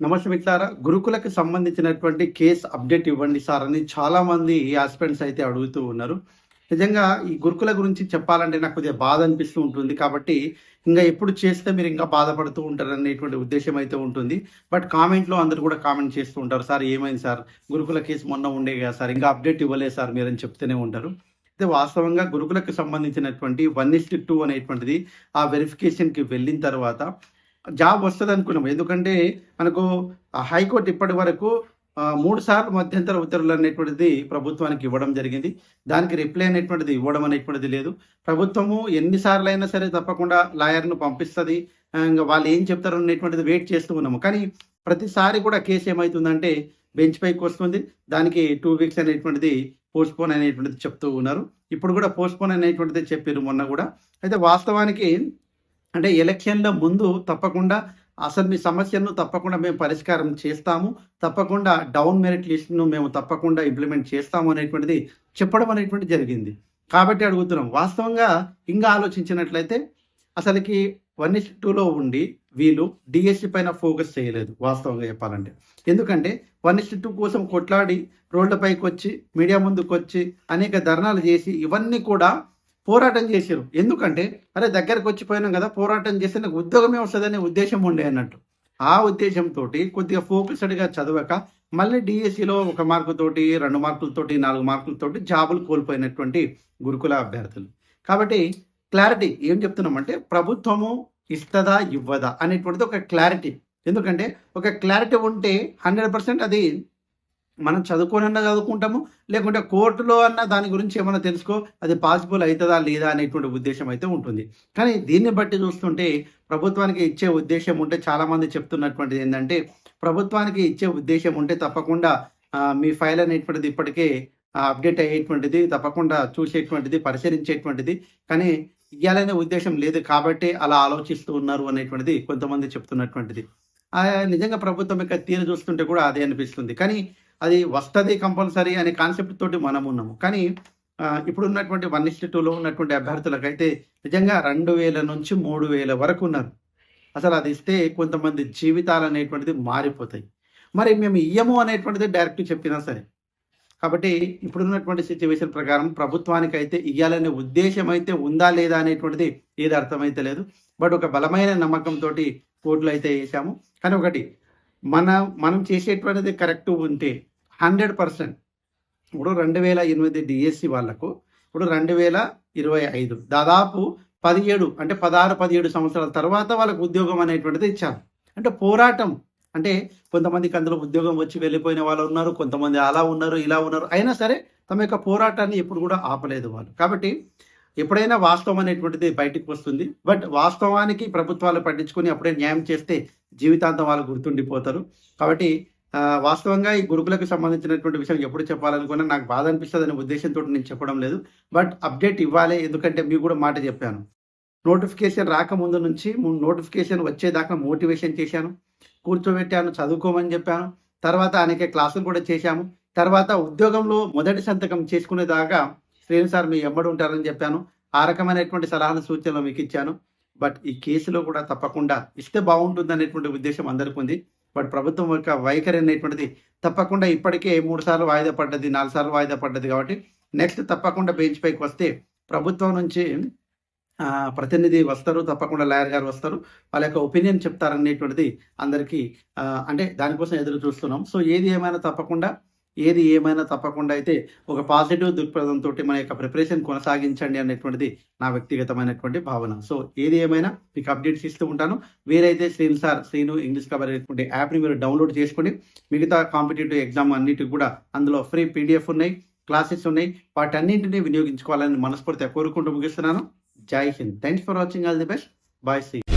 నమస్తే మిత్రులారా. గురుకులకు సంబంధించినటువంటి కేసు అప్డేట్ ఇవ్వండి సార్ అని చాలామంది ఆస్పిరెంట్స్ అయితే అడుగుతూ ఉన్నారు. నిజంగా ఈ గురుకుల గురించి చెప్పాలంటే నాకు కొద్దిగా బాధ అనిపిస్తూ ఉంటుంది కాబట్టి ఇంకా ఎప్పుడు చేస్తే మీరు ఇంకా బాధపడుతూ ఉంటారు అనేటువంటి ఉద్దేశం అయితే ఉంటుంది. బట్ కామెంట్లో అందరు కూడా కామెంట్ చేస్తూ ఉంటారు. సార్ ఏమైంది సార్? గురుకుల కేసు మొన్న ఉండే కదా సార్ ఇంకా అప్డేట్ ఇవ్వలేదు సార్ మీరని చెప్తూనే ఉంటారు. అయితే వాస్తవంగా గురుకులకు సంబంధించినటువంటి వన్ ఇస్ట్ టూ అనేటువంటిది ఆ వెరిఫికేషన్కి వెళ్ళిన తర్వాత జాబ్ వస్తుంది అనుకున్నాం ఎందుకంటే మనకు హైకోర్టు ఇప్పటి వరకు మూడు సార్లు మధ్యంతర ఉత్తర్వులు అనేటువంటిది ప్రభుత్వానికి ఇవ్వడం జరిగింది. దానికి రిప్లై అనేటువంటిది ఇవ్వడం అనేటువంటిది లేదు. ప్రభుత్వము ఎన్నిసార్లు అయినా సరే తప్పకుండా లాయర్ను పంపిస్తుంది. ఇంకా వాళ్ళు ఏం చెప్తారు అనేటువంటిది వెయిట్ చేస్తూ ఉన్నాము. కానీ ప్రతిసారి కూడా కేసు ఏమవుతుందంటే బెంచ్ పైకి వస్తుంది. దానికి టూ వీక్స్ అనేటువంటిది పోస్ట్పోన్ అనేటువంటిది చెప్తూ ఉన్నారు. ఇప్పుడు కూడా పోస్ట్పోన్ అనేటువంటిది చెప్పారు మొన్న కూడా. అయితే వాస్తవానికి అంటే ఎలక్షన్ల ముందు తప్పకుండా అసలు మీ సమస్యను తప్పకుండా మేము పరిష్కారం చేస్తాము. తప్పకుండా డౌన్ మెరిట్ లిస్ట్ను మేము తప్పకుండా ఇంప్లిమెంట్ చేస్తాము అనేటువంటిది చెప్పడం అనేటువంటిది జరిగింది. కాబట్టి అడుగుతున్నాం. వాస్తవంగా ఇంకా ఆలోచించినట్లయితే అసలుకి వన్ ఇస్ టూలో ఉండి వీళ్ళు డిఎస్సి పైన ఫోకస్ చేయలేదు వాస్తవంగా చెప్పాలంటే. ఎందుకంటే వన్ ఇస్ టూ కోసం కొట్లాడి రోడ్లపైకి వచ్చి మీడియా ముందుకు వచ్చి అనేక ధర్నాలు చేసి ఇవన్నీ కూడా పోరాటం చేశారు ఎందుకంటే అరే దగ్గరకు వచ్చిపోయినాం కదా పోరాటం చేస్తే నాకు ఉద్యోగమే వస్తుందనే ఉద్దేశం ఉండే అన్నట్టు. ఆ ఉద్దేశంతో కొద్దిగా ఫోకస్డ్గా చదవక మళ్ళీ డిఎస్సిలో ఒక మార్కుతోటి రెండు మార్కులతోటి నాలుగు మార్కులతోటి జాబులు కోల్పోయినటువంటి గురుకుల అభ్యర్థులు. కాబట్టి క్లారిటీ ఏం చెప్తున్నామంటే ప్రభుత్వము ఇస్తుందా ఇవ్వదా అనేటువంటిది ఒక క్లారిటీ. ఎందుకంటే ఒక క్లారిటీ ఉంటే హండ్రెడ్ పర్సెంట్ అది మనం చదువుకోనన్నా చదువుకుంటాము లేకుంటే కోర్టులో అన్న దాని గురించి ఏమైనా తెలుసుకో అది పాసిబుల్ అవుతుందా లేదా అనేటువంటి ఉద్దేశం అయితే ఉంటుంది. కానీ దీన్ని బట్టి చూస్తుంటే ప్రభుత్వానికి ఇచ్చే ఉద్దేశం ఉంటే చాలామంది చెప్తున్నటువంటిది ఏంటంటే ప్రభుత్వానికి ఇచ్చే ఉద్దేశం ఉంటే తప్పకుండా మీ ఫైల్ అనేటువంటిది ఇప్పటికే అప్డేట్ అయ్యేటువంటిది తప్పకుండా చూసేటువంటిది పరిశీలించేటువంటిది. కానీ ఇవ్వాలనే ఉద్దేశం లేదు కాబట్టి అలా ఆలోచిస్తూ ఉన్నారు అనేటువంటిది కొంతమంది చెప్తున్నటువంటిది. నిజంగా ప్రభుత్వం యొక్క తీరు చూస్తుంటే కూడా అదే అనిపిస్తుంది. కానీ అది వస్తుంది కంపల్సరీ అనే కాన్సెప్ట్ తోటి మనం ఉన్నాము. కానీ ఇప్పుడు ఉన్నటువంటి వన్ ఇస్ట్ టూలో ఉన్నటువంటి అభ్యర్థులకైతే నిజంగా రెండు వేల నుంచి మూడు వేల వరకు ఉన్నారు. అసలు అది ఇస్తే కొంతమంది జీవితాలు అనేటువంటిది మారిపోతాయి. మరి మేము ఇయ్యము అనేటువంటిది డైరెక్ట్ చెప్పినా సరే. కాబట్టి ఇప్పుడున్నటువంటి సిచ్యువేషన్ ప్రకారం ప్రభుత్వానికి అయితే ఇవ్వాలనే ఉద్దేశం అయితే ఉందా లేదా అనేటువంటిది ఏది అర్థమైతే లేదు. బట్ ఒక బలమైన నమ్మకంతో ఓట్లు అయితే వేసాము. కానీ ఒకటి మన మనం చేసేటువంటిది కరెక్ట్ ఉంటే హండ్రెడ్ పర్సెంట్. ఇప్పుడు రెండు వేల ఎనిమిది డిఎస్సి వాళ్ళకు ఇప్పుడు రెండు వేల ఇరవై ఐదు దాదాపు పదిహేడు అంటే పదహారు పదిహేడు సంవత్సరాల తర్వాత వాళ్ళకు ఉద్యోగం అనేటువంటిది ఇచ్చారు. అంటే పోరాటం అంటే కొంతమందికి అందులో ఉద్యోగం వచ్చి వెళ్ళిపోయిన వాళ్ళు ఉన్నారు కొంతమంది అలా ఉన్నారు ఇలా ఉన్నారు అయినా సరే తమ యొక్క పోరాటాన్ని ఎప్పుడు కూడా ఆపలేదు వాళ్ళు. కాబట్టి ఎప్పుడైనా వాస్తవం అనేటువంటిది బయటికి వస్తుంది. బట్ వాస్తవానికి ప్రభుత్వాలు పట్టించుకొని అప్పుడే న్యాయం చేస్తే జీవితాంతం వాళ్ళు గుర్తుండిపోతారు. కాబట్టి వాస్తవంగా ఈ గురుకులకు సంబంధించినటువంటి విషయం ఎప్పుడు చెప్పాలనుకున్నా నాకు బాధ అనిపిస్తుంది అనే ఉద్దేశంతో నేను చెప్పడం లేదు. బట్ అప్డేట్ ఇవ్వాలి ఎందుకంటే మీకు కూడా మాట చెప్పాను. నోటిఫికేషన్ రాకముందు నుంచి నోటిఫికేషన్ వచ్చేదాకా మోటివేషన్ చేశాను. కూర్చోబెట్టాను చదువుకోమని చెప్పాను. తర్వాత అనేక క్లాసులు కూడా చేశాము. తర్వాత ఉద్యోగంలో మొదటి సంతకం చేసుకునేదాకా శ్రేణు సార్ మీ ఎమ్మడి ఉంటారని చెప్పాను. ఆ రకమైనటువంటి సలహాలు సూచనలు మీకు ఇచ్చాను. బట్ ఈ కేసులో కూడా తప్పకుండా ఇస్తే బాగుంటుంది అనేటువంటి ఉద్దేశం అందరికీ ఉంది. బట్ ప్రభుత్వం యొక్క వైఖరి అనేటువంటిది తప్పకుండా ఇప్పటికే మూడు సార్లు వాయిదా పడ్డది నాలుగు సార్లు వాయిదా పడ్డది కాబట్టి నెక్స్ట్ తప్పకుండా బెంచ్ పైకి వస్తే ప్రభుత్వం నుంచి ప్రతినిధి వస్తారు తప్పకుండా లాయర్ గారు వస్తారు. వాళ్ళ యొక్క ఒపీనియన్ చెప్తారనేటువంటిది అందరికీ అంటే దానికోసం ఎదురు చూస్తున్నాం. సో ఏది ఏమైనా తప్పకుండా ఏది ఏమైనా తప్పకుండా అయితే ఒక పాజిటివ్ దృక్పథంతో మన యొక్క ప్రిపరేషన్ కొనసాగించండి అనేటువంటిది నా వ్యక్తిగతమైనటువంటి భావన. సో ఏది ఏమైనా మీకు అప్డేట్స్ ఇస్తూ ఉంటాను. వేరైతే Srinu sir Srinu English cover అనేటువంటి యాప్ని మీరు డౌన్లోడ్ చేసుకొని మిగతా కాంపిటేటివ్ ఎగ్జామ్ అన్నిటికి కూడా అందులో ఫ్రీ పీడిఎఫ్ ఉన్నాయి క్లాసెస్ ఉన్నాయి. వాటన్నింటినీ వినియోగించుకోవాలని మనస్ఫూర్తిగా కోరుకుంటూ ముగిస్తున్నాను. Jai Hind. Thanks for watching all the best bye see